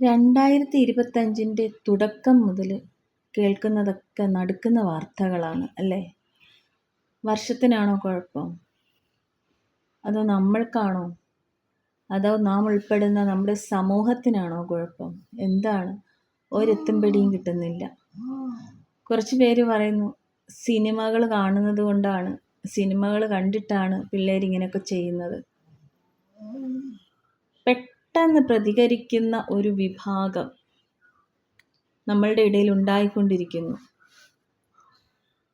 രണ്ടായിരത്തി ഇരുപത്തഞ്ചിന്റെ തുടക്കം മുതൽ കേൾക്കുന്നതൊക്കെ നടക്കുന്ന വാർത്തകളാണ് അല്ലേ? വർഷത്തിനാണോ കുഴപ്പം? അതോ നമ്മൾക്കാണോ? അതോ നാം ഉൾപ്പെടുന്ന നമ്മുടെ സമൂഹത്തിനാണോ കുഴപ്പം? എന്താണ്? ഒരെത്തും പിടിയും കിട്ടുന്നില്ല. കുറച്ച് പേര് പറയുന്നു സിനിമകൾ കാണുന്നത് കൊണ്ടാണ് സിനിമകൾ കണ്ടിട്ടാണ് പിള്ളേരിങ്ങനെയൊക്കെ ചെയ്യുന്നത്. പെട്ടെന്ന് പ്രതികരിക്കുന്ന ഒരു വിഭാഗം നമ്മളുടെ ഇടയിൽ ഉണ്ടായിക്കൊണ്ടിരിക്കുന്നു.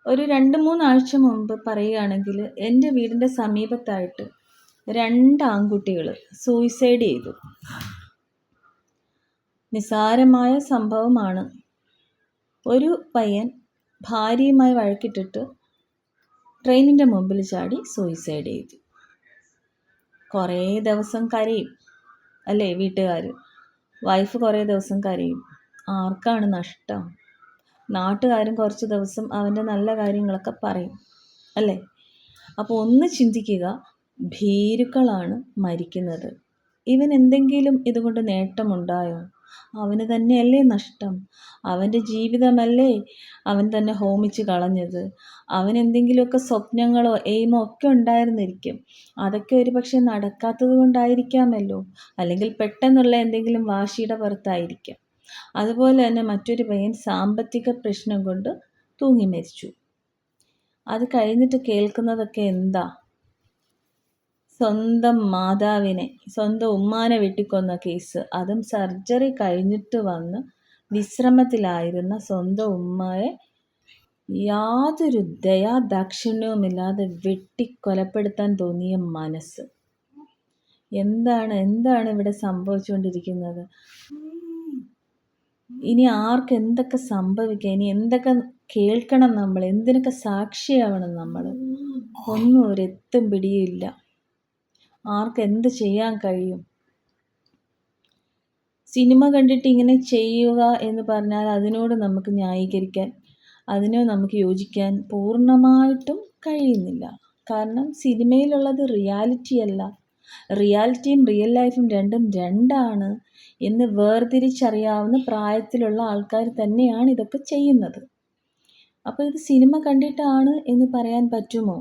ഒരു രണ്ട് മൂന്നാഴ്ച മുമ്പ് പറയുകയാണെങ്കിൽ എന്റെ വീടിന്റെ സമീപത്തായിട്ട് രണ്ട് ആൺകുട്ടികൾ സൂയിസൈഡ് ചെയ്തു. നിസാരമായ സംഭവമാണ്. ഒരു പയ്യൻ ഭാര്യയുമായി വഴക്കിട്ടിട്ട് ട്രെയിനിന്റെ മുമ്പിൽ ചാടി സൂയിസൈഡ് ചെയ്തു. കുറേ ദിവസം കരയും. അല്ലേ വീട്ടുകാർ വൈഫ് കുറേ ദിവസം കരയും. ആർക്കാണ് നഷ്ടം? നാട്ടുകാരും കുറച്ച് ദിവസം അവന്റെ നല്ല കാര്യങ്ങളൊക്കെ പറയും. അല്ലേ? അപ്പോൾ ഒന്ന് ചിന്തിക്കുക ഭീരുക്കളാണ് മരിക്കുന്നത്. ഇവൻ എന്തെങ്കിലും ഇതുകൊണ്ട് നേട്ടമുണ്ടായോ? അവന് തന്നെയല്ലേ നഷ്ടം? അവന്റെ ജീവിതമല്ലേ അവൻ തന്നെ ഹോമിച്ച് കളഞ്ഞത്? അവൻ എന്തെങ്കിലുമൊക്കെ സ്വപ്നങ്ങളോ എയിമോ ഒക്കെ ഉണ്ടായിരുന്നിരിക്കും. അതൊക്കെ ഒരു പക്ഷേ നടക്കാത്തത് കൊണ്ടായിരിക്കാമല്ലോ? അല്ലെങ്കിൽ പെട്ടെന്നുള്ള എന്തെങ്കിലും വാശിയുടെ പുറത്തായിരിക്കാം. അതുപോലെ തന്നെ മറ്റൊരു പയ്യൻ സാമ്പത്തിക പ്രശ്നം കൊണ്ട് തൂങ്ങി മരിച്ചു. അത് കഴിഞ്ഞിട്ട് കേൾക്കുന്നതൊക്കെ എന്താ? സ്വന്തം മാതാവിനെ സ്വന്തം ഉമ്മാനെ വെട്ടിക്കൊന്ന കേസ്. അതും സർജറി കഴിഞ്ഞിട്ട് വന്ന് വിശ്രമത്തിലായിരുന്ന സ്വന്തം ഉമ്മയെ യാതൊരു ദയാദാക്ഷിണ്യവുമില്ലാതെ വെട്ടിക്കൊലപ്പെടുത്താൻ തോന്നിയ മനസ്സ്. എന്താണ് എന്താണ് ഇവിടെ സംഭവിച്ചുകൊണ്ടിരിക്കുന്നത്? ഇനി ആർക്ക് എന്തൊക്കെ സംഭവിക്കാം? ഇനി എന്തൊക്കെ കേൾക്കണം നമ്മൾ? എന്തിനൊക്കെ സാക്ഷിയാവണം നമ്മൾ? ഒന്നും ഒരെത്തും പിടിയില്ല ആർക്ക് എന്ത് ചെയ്യാൻ കഴിയും? സിനിമ കണ്ടിട്ട് ഇങ്ങനെ ചെയ്യുക എന്ന് പറഞ്ഞാൽ അതിനോട് നമുക്ക് ന്യായീകരിക്കാൻ അതിനെ നമുക്ക് യോജിക്കാൻ പൂർണമായിട്ടും കഴിയുന്നില്ല. കാരണം സിനിമയിലുള്ളത് റിയാലിറ്റി അല്ല. റിയാലിറ്റിയും റിയൽ ലൈഫും രണ്ടും രണ്ടാണ് എന്ന് വേർതിരിച്ചറിയാവുന്ന പ്രായത്തിലുള്ള ആൾക്കാർ തന്നെയാണ് ഇതൊക്കെ ചെയ്യുന്നത്. അപ്പോൾ ഇത് സിനിമ കണ്ടിട്ടാണ് എന്ന് പറയാൻ പറ്റുമോ?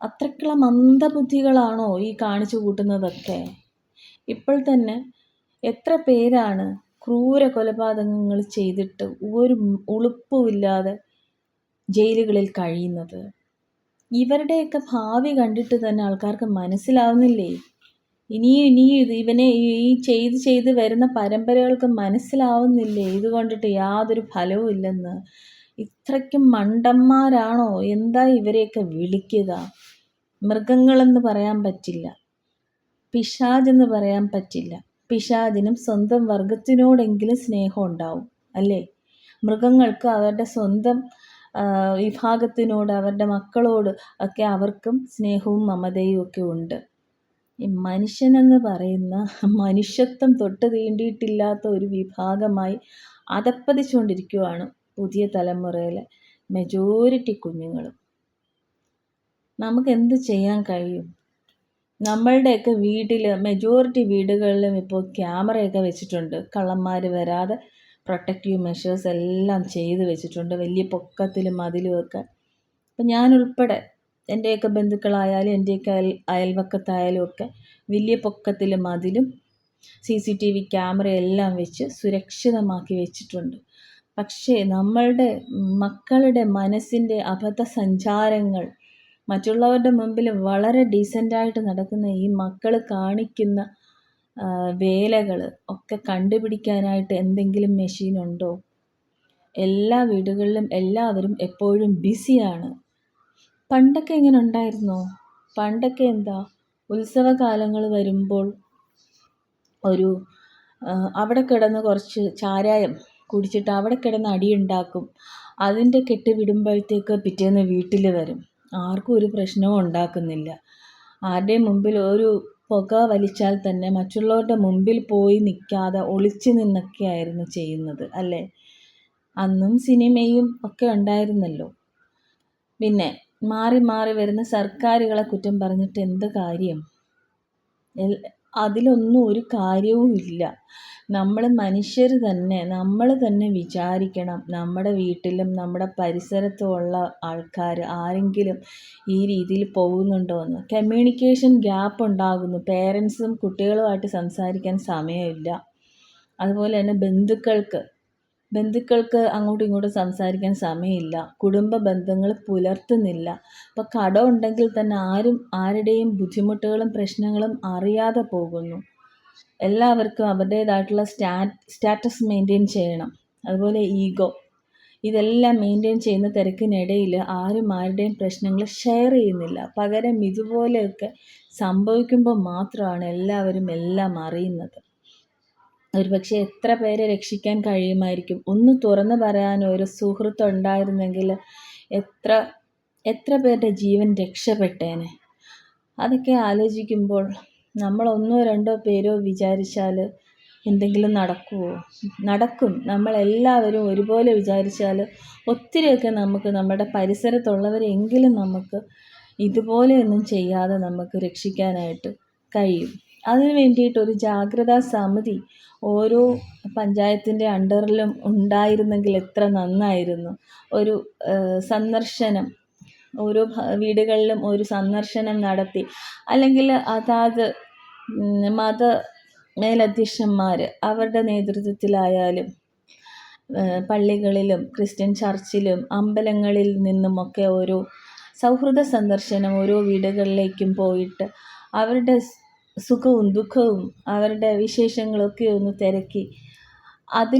അത്രക്കുള്ള മന്ദബുദ്ധികളാണോ ഈ കാണിച്ചു കൂട്ടുന്നതൊക്കെ? ഇപ്പോൾ തന്നെ എത്ര പേരാണ് ക്രൂര കൊലപാതകങ്ങൾ ചെയ്തിട്ട് ഒരു ഉളുപ്പുമില്ലാതെ ജയിലുകളിൽ കഴിയുന്നത്? ഇവരുടെയൊക്കെ ഭാവി കണ്ടിട്ട് തന്നെ ആൾക്കാർക്ക് മനസ്സിലാവുന്നില്ലേ? ഇനിയും ഇനിയും ഇത് ഇവനെ ഈ ചെയ്ത് ചെയ്ത് വരുന്ന പരമ്പരകൾക്ക് മനസ്സിലാവുന്നില്ലേ? ഇത് കൊണ്ടിട്ട് യാതൊരു ഫലവും ഇല്ലെന്ന് ഇത്രയ്ക്കും മണ്ടന്മാരാണോ? എന്താ ഇവരെയൊക്കെ വിളിക്കുക? മൃഗങ്ങളെന്ന് പറയാൻ പറ്റില്ല. പിശാജെന്ന് പറയാൻ പറ്റില്ല. പിശാചിനും സ്വന്തം വർഗത്തിനോടെങ്കിലും സ്നേഹം ഉണ്ടാവും അല്ലേ? മൃഗങ്ങൾക്ക് അവരുടെ സ്വന്തം വിഭാഗത്തിനോട് അവരുടെ മക്കളോട് ഒക്കെ അവർക്കും സ്നേഹവും മമതയും ഒക്കെ ഉണ്ട്. ഈ മനുഷ്യനെന്ന് പറയുന്ന മനുഷ്യത്വം തൊട്ട് തീണ്ടിയിട്ടില്ലാത്ത ഒരു വിഭാഗമായി അതപ്പതിച്ചുകൊണ്ടിരിക്കുകയാണ് പുതിയ തലമുറയിലെ മെജോറിറ്റി കുഞ്ഞുങ്ങളും. നമുക്ക് എന്ത് ചെയ്യാൻ കഴിയും? നമ്മളുടെയൊക്കെ വീട്ടിൽ മെജോറിറ്റി വീടുകളിലും ഇപ്പോൾ ക്യാമറയൊക്കെ വെച്ചിട്ടുണ്ട്. കള്ളന്മാർ വരാതെ പ്രൊട്ടക്റ്റീവ് മെഷേഴ്സ് എല്ലാം ചെയ്ത് വെച്ചിട്ടുണ്ട്. വലിയ പൊക്കത്തിലും മതിലുമൊക്കെ അപ്പം ഞാൻ ഉൾപ്പെടെ എന്റെയൊക്കെ ബന്ധുക്കളായാലും എന്റെയൊക്കെ അയൽ അയൽവക്കത്തായാലും ഒക്കെ വലിയ പൊക്കത്തിലും മതിലും സി സി ടി വി ക്യാമറയെല്ലാം വെച്ച് സുരക്ഷിതമാക്കി വെച്ചിട്ടുണ്ട്. പക്ഷേ നമ്മളുടെ മക്കളുടെ മനസ്സിന്റെ അബദ്ധ സഞ്ചാരങ്ങൾ മറ്റുള്ളവരുടെ മുമ്പിൽ വളരെ ഡീസന്റായിട്ട് നടക്കുന്ന ഈ മക്കൾ കാണിക്കുന്ന വേലകൾ ഒക്കെ കണ്ടുപിടിക്കാനായിട്ട് എന്തെങ്കിലും മെഷീനുണ്ടോ എല്ലാ വീടുകളിലും എല്ലാവരും എപ്പോഴും ബിസിയാണ് പണ്ടൊക്കെ ഇങ്ങനെ ഉണ്ടായിരുന്നോ? പണ്ടൊക്കെ എന്താ? ഉത്സവകാലങ്ങൾ വരുമ്പോൾ ഒരു അവിടെ കിടന്ന് കുറച്ച് ചാരായം കുടിച്ചിട്ട് അവിടെ കിടന്ന് അടിയുണ്ടാക്കും. അതിന്റെ കെട്ട് വിടുമ്പോഴത്തേക്ക് പിറ്റേന്ന് വീട്ടിൽ വരും. ആർക്കും ഒരു പ്രശ്നവും ഉണ്ടാക്കുന്നില്ല. ആരുടെയും മുമ്പിൽ ഒരു പുക വലിച്ചാൽ തന്നെ മറ്റുള്ളവരുടെ മുമ്പിൽ പോയി നിൽക്കാതെ ഒളിച്ച് നിന്നൊക്കെയായിരുന്നു ചെയ്യുന്നത് അല്ലേ? അന്നും സിനിമയും ഒക്കെ ഉണ്ടായിരുന്നല്ലോ. പിന്നെ മാറി മാറി വരുന്ന സർക്കാരുകളെ കുറ്റം പറഞ്ഞിട്ട് എന്ത് കാര്യം? അതിലൊന്നും ഒരു കാര്യവും ഇല്ല. നമ്മൾ മനുഷ്യർ തന്നെ നമ്മൾ തന്നെ വിചാരിക്കണം നമ്മുടെ വീട്ടിലും നമ്മുടെ പരിസരത്തുമുള്ള ആൾക്കാർ ആരെങ്കിലും ഈ രീതിയിൽ പോകുന്നുണ്ടോ എന്ന് കമ്മ്യൂണിക്കേഷൻ ഗ്യാപ്പ് ഉണ്ടാകുന്നു പേരൻസും കുട്ടികളുമായിട്ട് സംസാരിക്കാൻ സമയമില്ല. അതുപോലെ തന്നെ ബന്ധുക്കൾക്ക് ബന്ധുക്കൾക്ക് അങ്ങോട്ടും ഇങ്ങോട്ടും സംസാരിക്കാൻ സമയമില്ല. കുടുംബ ബന്ധങ്ങൾ പുലർത്തുന്നില്ല. അപ്പം കടം ഉണ്ടെങ്കിൽ തന്നെ ആരും ആരുടെയും ബുദ്ധിമുട്ടുകളും പ്രശ്നങ്ങളും അറിയാതെ പോകുന്നു. എല്ലാവർക്കും അവരുടേതായിട്ടുള്ള സ്റ്റാ സ്റ്റാറ്റസ് മെയിന്റെയിൻ ചെയ്യണം. അതുപോലെ ഈഗോ. ഇതെല്ലാം മെയിന്റെയിൻ ചെയ്യുന്ന തിരക്കിനിടയിൽ ആരും ആരുടെയും പ്രശ്നങ്ങൾ ഷെയർ ചെയ്യുന്നില്ല. പകരം ഇതുപോലെയൊക്കെ സംഭവിക്കുമ്പോൾ മാത്രമാണ് എല്ലാവരും എല്ലാം അറിയുന്നത്. ഒരുപക്ഷെ എത്ര പേരെ രക്ഷിക്കാൻ കഴിയുമായിരിക്കും? ഒന്ന് തുറന്നു പറയാൻ ഒരു സുഹൃത്ത് ഉണ്ടായിരുന്നെങ്കിൽ എത്ര എത്ര പേരുടെ ജീവൻ രക്ഷപ്പെട്ടേനെ? അതൊക്കെ ആലോചിക്കുമ്പോൾ നമ്മൾ ഒന്നോ രണ്ടോ പേരോ വിചാരിച്ചാൽ എന്തെങ്കിലും നടക്കുമോ നടക്കും. നമ്മളെല്ലാവരും ഒരുപോലെ വിചാരിച്ചാൽ ഒത്തിരിയൊക്കെ നമുക്ക് നമ്മുടെ പരിസരത്തുള്ളവരെങ്കിലും നമുക്ക് ഇതുപോലെയൊന്നും ചെയ്യാതെ നമുക്ക് രക്ഷിക്കാനായിട്ട് കഴിയും. അതിന് വേണ്ടിയിട്ട് ഒരു ജാഗ്രതാ സമിതി ഓരോ പഞ്ചായത്തിന്റെ അണ്ടറിലും ഉണ്ടായിരുന്നെങ്കിൽ എത്ര നന്നായിരുന്നു. ഒരു സന്ദർശനം ഓരോ വീടുകളിലും ഒരു സന്ദർശനം നടത്തി. അല്ലെങ്കിൽ അതാത് മത മേലധ്യക്ഷന്മാർ അവരുടെ നേതൃത്വത്തിലായാലും പള്ളികളിലും ക്രിസ്ത്യൻ ചർച്ചിലും അമ്പലങ്ങളിൽ നിന്നുമൊക്കെ ഓരോ സൗഹൃദ സന്ദർശനം ഓരോ വീടുകളിലേക്കും പോയിട്ട് അവരുടെ സുഖവും ദുഃഖവും അവരുടെ വിശേഷങ്ങളൊക്കെ ഒന്ന് തിരക്കി. അതിൽ